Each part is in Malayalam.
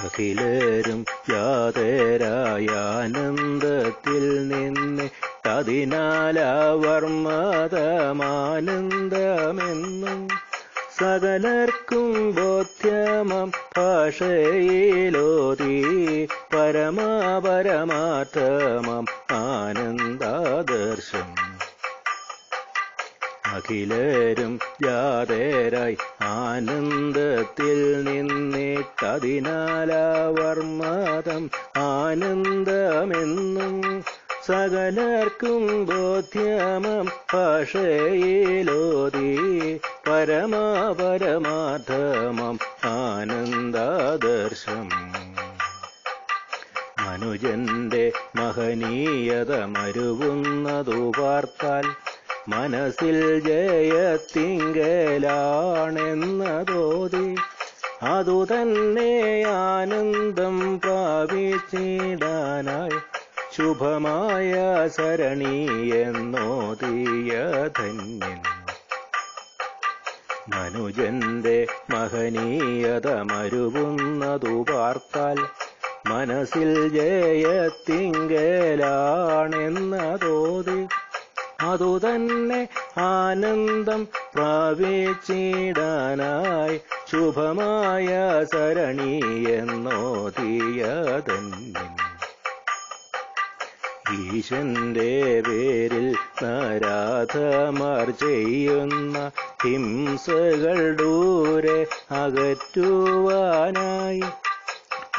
അഖിലരും യാതേരായാനന്ദത്തിൽ നിന്ന് നിന്ന് അതിനാലവർമ്മതമാനന്ദമെന്നും സകലർക്കും ബോധ്യമം ഭാഷയിലോതി പരമാപരമാർത്ഥമം ആനന്ദാദർശം. അഖിലരും ജാതേരായി ആനന്ദത്തിൽ നിന്നിട്ടതിനാലവർമ്മതം ആനന്ദമെന്നും സകലർക്കും ബോധ്യമം ഭാഷയിലോതി പരമാപരമാധമം ആനന്ദാദർശം. മനുജന്റെ മഹനീയത മരുവുന്നതു പാർത്താൽ മനസ്സിൽ ജയത്തിങ്കലാണെന്നതോതി അതു തന്നെ ആനന്ദം പ്രാപിച്ചിടാനായി ശുഭമായ സരണീയെന്നോതിയ ധന്യൻ മനുജന്റെ മഹനീയത മരുകുന്നതു പാർത്താൽ മനസ്സിൽ ജയത്തിങ്കലാണെന്നതോതി അതുതന്നെ ആനന്ദം പ്രാപിച്ചിടാനായി ശുഭമായ സരണീയെന്നോതിയ ധന്യൻ ഈശന്റെ പേരിൽ നാരാധമാർ ചെയ്യുന്ന ഹിംസകൾ ദൂരെ അകറ്റുവാനായി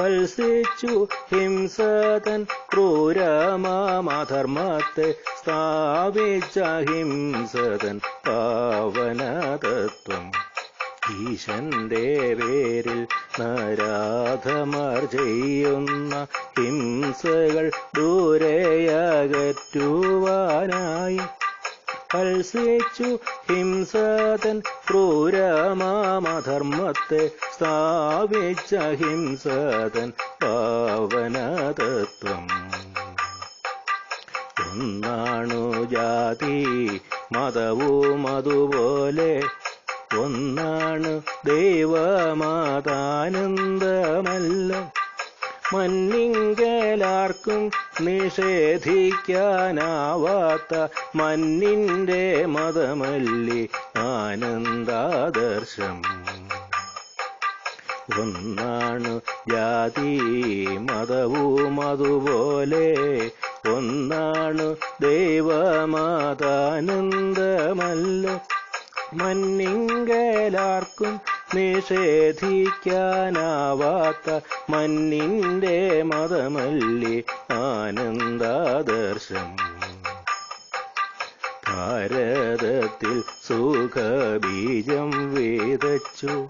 ഫൽസിച്ചു ഹിംസതൻ ക്രൂരമാധർമ്മത്തെ സ്ഥാപിച്ച ഹിംസതൻ പാവനതത്വം. ഈശന്റെ പേരിൽ നരാധമർ ചെയ്യുന്ന ഹിംസകൾ ദൂരെയകറ്റുവാനായി ഫൽസിച്ചു ഹിംസതൻ ക്രൂരമാമധർമ്മത്തെ സ്ഥാപിച്ച ഹിംസതൻ പാവനതത്വം. ഒന്നാണു ജാതി മതവും അതുപോലെ ഒന്നാണ് ദൈവമാതാനന്ദമല്ല മന്നിങ്കലാർക്കും നിഷേധിക്കാനാവാത്ത മന്നിന്റെ മതമല്ലി ആനന്ദാദർശം. ഒന്നാണ് ജാതി മതവും അതുപോലെ ഒന്നാണ് ദൈവമാതാനന്ദമല്ല. മന്നിങ്കലാർക്കും നിഷേധിക്കാനാവാത്ത മന്നിന്റെ മതമല്ലി ആനന്ദാദർശം ഭാരതത്തിൽ സുഖബീജം വേദച്ചു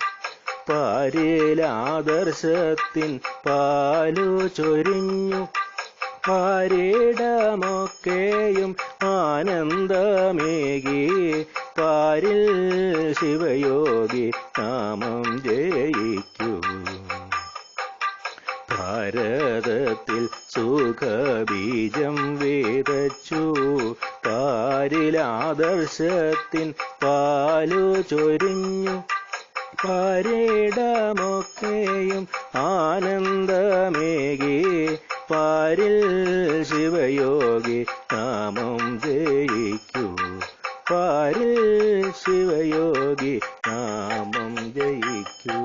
പാരിലാദർശത്തിൻ പാലു ചൊരിഞ്ഞു. പാരിടമൊക്കെയും ആനന്ദമേകി. പാരിൽ ശിവയോഗി നാമം ജയിക്കൂ. ഭാരതത്തിൽ സുഖബീജം വേദച്ചു പാരിലാദർശത്തിൻ പാലു ചൊരിഞ്ഞു. പാരിടമൊക്കെയും ആനന്ദമേകി. പാരിൽ ശിവയോഗി നാമം ജയിക്കും. പാരിൽ ശിവയോഗി നാമം ജയിക്കൂ.